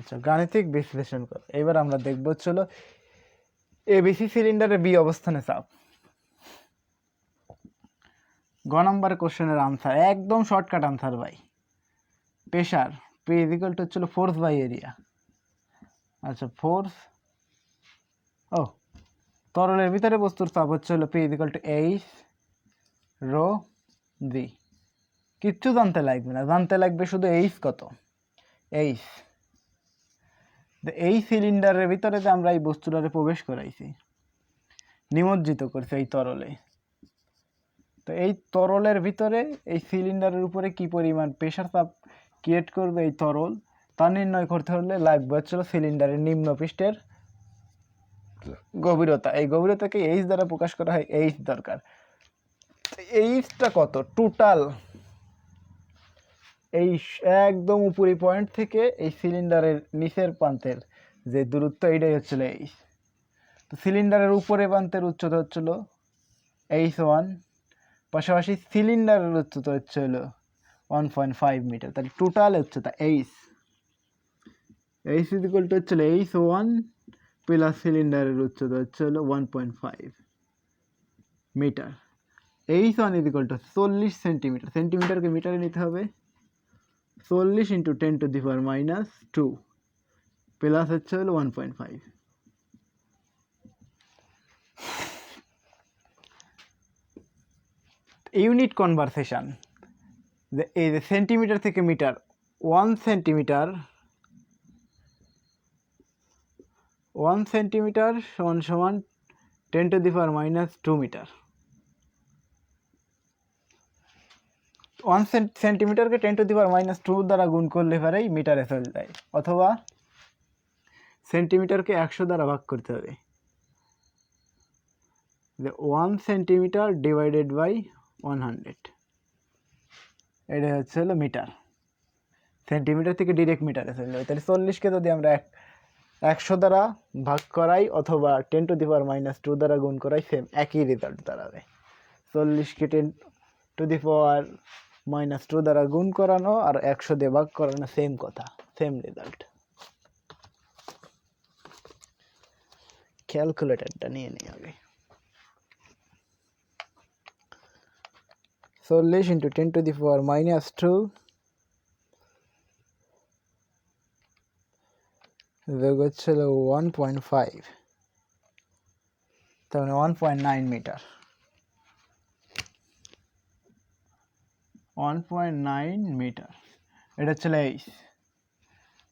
আচ্ছা গাণিতিক বিশ্লেষণ কর। এবার আমরা দেখব চলো এবিসি সিলিন্ডারের বি অবস্থানে চাপ। গ নম্বর কোশ্চেনের আনসার একদম শর্টকাট আনসার ভাই। প্রেশার পি ইজিক্যাল টু হচ্ছিল ফোর্স বাই এরিয়া আচ্ছা ফোর্স ও, তরলের ভিতরে বস্তুর চাপ হচ্ছে হলো P equal to H rho G কিচ্ছু জানতে লাগবে না, জানতে লাগবে শুধু এইচ কত? এইচ এই সিলিন্ডারের ভিতরে যে আমরা এই বস্তুটারে প্রবেশ করাইছি, নিমজ্জিত করছি এই তরলে। তো এই তরলের ভিতরে এই সিলিন্ডারের উপরে কি পরিমাণ প্রেশার চাপ ক্রিয়েট করবে এই তরল, তা নির্ণয় করতে হলে লাগবে হচ্ছিল সিলিন্ডারের নিম্ন পৃষ্ঠের গভীরতা। এই গভীরতাকে এইচ দ্বারা প্রকাশ করা হয় এইচ দরকার। এইচটা কত? টোটাল এই একদম উপরি পয়েন্ট থেকে এই সিলিন্ডারের নিচের প্রান্তের যে দূরত্ব, এইটাই হচ্ছিল এইচ তো সিলিন্ডারের উপরে প্রান্তের উচ্চতা হচ্ছিল এইচ ওয়ান পাশাপাশি সিলিন্ডারের উচ্চতা হচ্ছে হলো ওয়ান পয়েন্ট ফাইভ মিটার তাহলে টোটাল উচ্চতা এইচ এইচ ইজিক্যাল টু হচ্ছিল এইচ ওয়ান প্লাস সিলিন্ডারের উচ্চতা হচ্ছে হলো one point five metre H one equal to চল্লিশ সেন্টিমিটার সেন্টিমিটারকে মিটারে নিতে হবে। চল্লিশ into ten to the power minus two plus হচ্ছে হলো one point five unit conversation এই যে সেন্টিমিটার থেকে metre one centimetre one centimetre সমান সমান ten to the power minus two metre one সেন্টিমিটারকে ten to the power minus two দ্বারা গুণ করলে পারেই মিটারে চলে যায়। অথবা সেন্টিমিটারকে একশো দ্বারা ভাগ করতে হবে। যে one centimetre divided by one hundred এটা হচ্ছে হলো মিটার সেন্টিমিটার থেকে ডিরেক্ট মিটারে চলে যাবে তাহলে চল্লিশকে যদি আমরা এক, একশো দ্বারা ভাগ করাই অথবা ten to the power minus two দ্বারা গুণ করাই সেম একই রেজাল্ট দাঁড়াবে। চল্লিশকে ten to the power minus two দ্বারা গুণ করানো আর একশো দিয়ে ভাগ করানো সেম কথা সেম রেজাল্ট ক্যালকুলেটারটা নিয়ে নিই আগে। চল্লিশ into ten to the power minus two যোগ হচ্ছিল ওয়ান পয়েন্ট ফাইভ তার মানে one point nine metre one point nine metre এটা হচ্ছে এইচ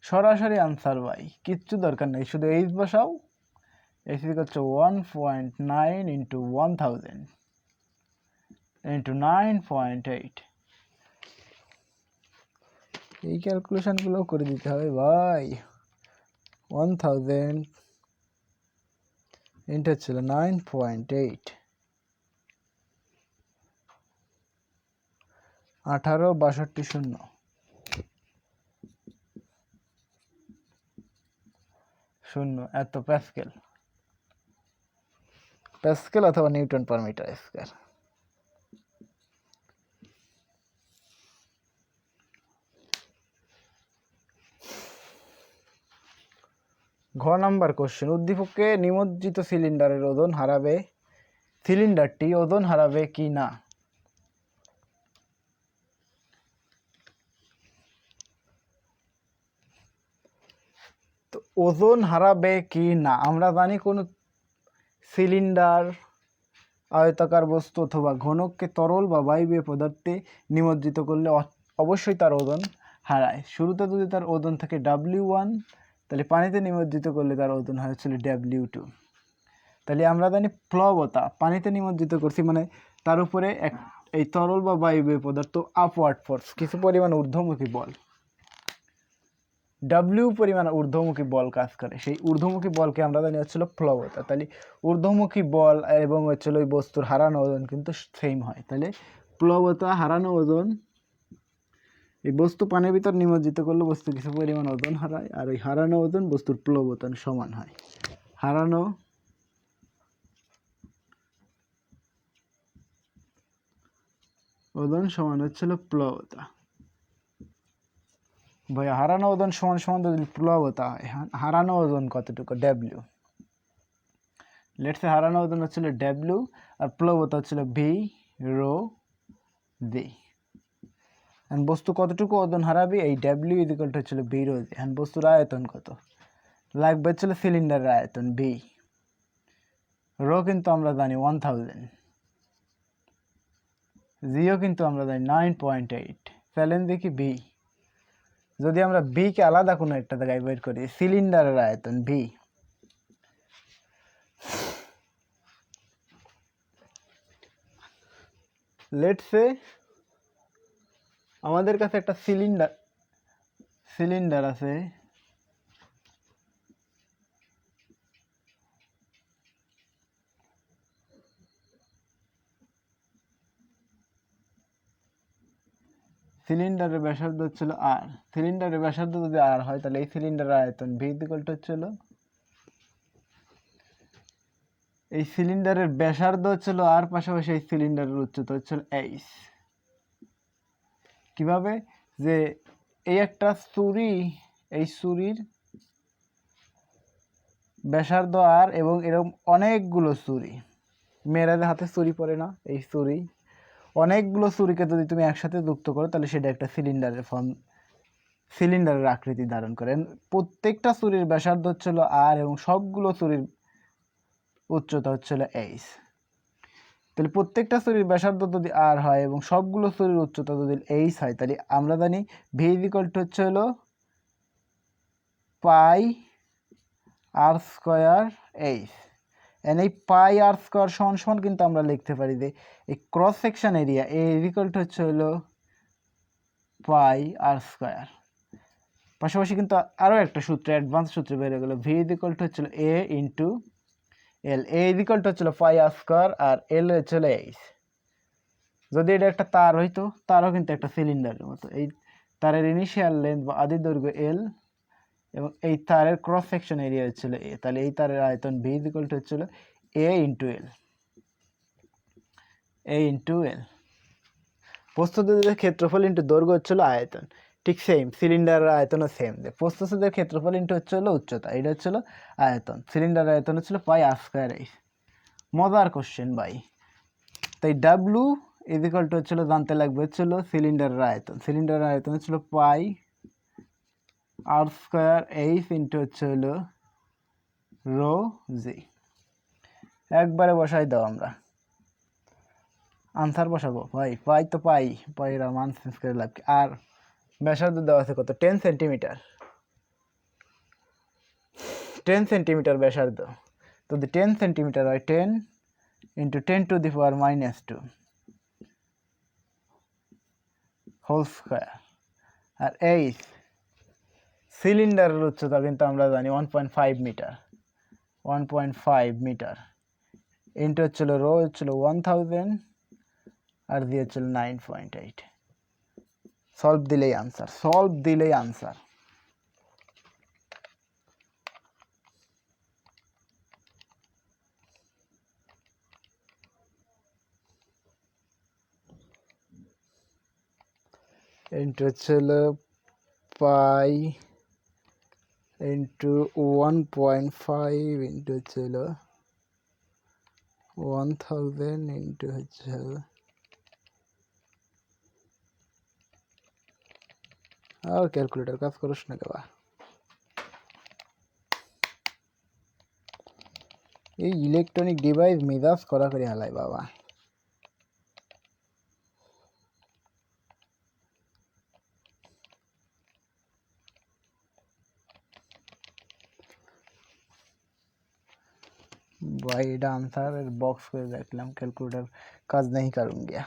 সরাসরি আনসার ভাই, কিচ্ছু দরকার নেই, শুধু এইচ বসাও। এইচ হচ্ছে one point nine into one thousand into nine point eight এই ক্যালকুলেশনগুলো করে দিতে হবে ভাই। ওয়ান থাউজেন্ড ইন্টু ছিল নাইন পয়েন্ট এইট আঠারো, বাষট্টি, শূন্য। শূন্য, এত প্যাসকেল। প্যাসকেল অথবা নিউটন পার মিটার স্কোয়ার। ঘ নাম্বার কোশ্চেন। উদ্দীপকে নিমজ্জিত সিলিন্ডারের ওজন হারাবে, সিলিন্ডারটি ওজন হারাবে কি না? ওজন হারাবে কি না? আমরা জানি কোনো সিলিন্ডার, আয়তাকার বস্তু অথবা ঘনককে তরল বা বায়বীয় পদার্থে নিমজ্জিত করলে অবশ্যই তার ওজন হারায়। শুরুতে যদি তার ওজন থাকে ডাব্লিউ ওয়ান তাহলে পানিতে নিমজ্জিত করলে তার ওজন হয়েছিল ডাব্লিউ টু তাহলে আমরা জানি প্লবতা, পানিতে নিমজ্জিত করছি মানে তার উপরে এক এই তরল বা বায়বীয় পদার্থ আপওয়ার্ড ফোর্স কিছু পরিমাণ ঊর্ধ্বমুখী বল। ডাব্লিউ পরিমাণ ঊর্ধ্বমুখী বল কাজ করে। সেই ঊর্ধ্বমুখী বলকে আমরা জানি হচ্ছিল প্লবতা তাহলে ঊর্ধ্বমুখী বল এবং হচ্ছিল ওই বস্তুর হারানো ওজন কিন্তু সেম হয়। তাহলে প্লবতা হারানো ওজন, এই বস্তু পানির ভিতর নিমজ্জিত করলে বস্তু কিছু পরিমাণ ওজন হারায় আর ওই হারানো ওজন বস্তুর প্লবতন সমান হয়। হারানো ওজন সমান হচ্ছিল প্লবতা ভাইয়া হারানো ওজন সমান সমান যদি হারানো ওজন কতটুকু? ডব্লিউ লেটসে হারানো ওজন হচ্ছিল ডব্লিউ আর প্লবতা হচ্ছিল ভি রো দি এখন বস্তু কতটুকু ওজন হারাবে? এই ডাব্লিউ ইজিকালটা হচ্ছিল বি রো দি এখন বস্তুর আয়তন কত? লাগবে হচ্ছিল সিলিন্ডারের আয়তন বি রো কিন্তু আমরা জানি ওয়ান থাউজেন্ড জিও কিন্তু আমরা জানি নাইন পয়েন্ট এইট চ্যালেঞ্জ দেখি বি যদি আমরা বি কে আলাদা কোনো একটা জায়গায় বের করি, সিলিন্ডারের আয়তন বি লেটসে আমাদের কাছে একটা সিলিন্ডার সিলিন্ডার আছে। সিলিন্ডারের ব্যাসার্ধ হচ্ছিল আর সিলিন্ডারের ব্যাসার্ধ যদি আর হয়, তাহলে এই সিলিন্ডারের আয়তন ভি ইকুয়ালটা হচ্ছিল এই সিলিন্ডারের ব্যাসার্ধ হচ্ছিল আর পাশাপাশি এই সিলিন্ডারের উচ্চতা হচ্ছিল এইচ কীভাবে? যে এই একটা ছুরি, এই ছুরির ব্যাসার্ধ আর এবং এরকম অনেকগুলো ছুরি। মেয়েরাদের হাতে ছুরি পড়ে না, এই ছুরি। অনেকগুলো ছুরিকে যদি তুমি একসাথে যুক্ত করো, তাহলে সেটা একটা সিলিন্ডারের ফর্ম সিলিন্ডারের আকৃতি ধারণ করে। প্রত্যেকটা ছুরির ব্যাসার্ধ হচ্ছিল আর এবং সবগুলো ছুরির উচ্চতা হচ্ছিল এইচ তাহলে প্রত্যেকটা ছুরির ব্যাসার্ধ যদি আর হয় এবং সবগুলো ছুরির উচ্চতা যদি এইচ হয়, তাহলে আমরা জানি ভি ইজিকাল টু হচ্ছে হলো pi r square H N এই পাই আর স্কোয়ার সমান সমান কিন্তু আমরা লিখতে পারি যে এই cross section area A equal to হচ্ছে হলো পাই আর স্কোয়ার পাশাপাশি কিন্তু আরও একটা সূত্র অ্যাডভান্স সূত্র বেড়ে গেলো ভি ইজিকাল টু হচ্ছিল A into L A equal to হচ্ছিল পাই আর স্কোয়ার আর এল হচ্ছিল এইচ যদি এটা একটা তার হইতো, তারও কিন্তু একটা সিলিন্ডারের মতো। এই তারের ইনিশিয়াল লেন্থ বা আদি দৈর্ঘ্য এল এবং এই তারের ক্রস সেকশন এরিয়া হচ্ছিল এ তাহলে এই তারের আয়তন ভি ইজিকাল টু হচ্ছিল A into L A into এল প্রস্তুতদের ক্ষেত্রফল ইন্টু দৈর্ঘ্য হচ্ছিল আয়তন, ঠিক সেম সিলিন্ডারের আয়তনও সেম যে প্রস্তুতদের ক্ষেত্রফল ইন্টু হচ্ছে হলো উচ্চতা, এটা হচ্ছিল আয়তন সিলিন্ডারের আয়তন হচ্ছিল পাই আর স্কোয়ার মজার কোশ্চেন ভাই, তাই ডাব্লু ইজিকাল টু হচ্ছিল জানতে লাগবে হচ্ছিল সিলিন্ডারের আয়তন সিলিন্ডারের আয়তন হচ্ছিল pi r square H into হচ্ছে হলো রো জি একবারে বসাই দাও আমরা। আনসার বসাবো? ভাই পাই তো পাই। পাইরা মান চেঞ্জ করে লাভ কি? আর ব্যাসার্ধ দেওয়া আছে কত? টেন সেন্টিমিটার টেন সেন্টিমিটার ব্যাসার্ধ। তো যদি টেন সেন্টিমিটার হয় ten into ten to the power minus two whole square r H সিলিন্ডারের উচ্চতা কিন্তু আমরা জানি one point five metre one point five metre into হচ্ছিল রো হচ্ছিল ওয়ান থাউজেন্ড আর দিয়ে হচ্ছিল নাইন পয়েন্ট এইট সলভ দিলেই আনসার সলভ দিলেই আনসার ইন্টু হচ্ছিল pi into one point five into হচ্ছিল ওয়ান থাউজেন্ড ইন্টু হচ্ছে আর ক্যালকুলেটর কাজ করিস না কেবা। এই ইলেকট্রনিক ডিভাইস মেজাজ করা করে হালাই বাবা। वाइड आंसर बॉक्स को देख लम कैलकुलेटर काज नहीं करूँगा।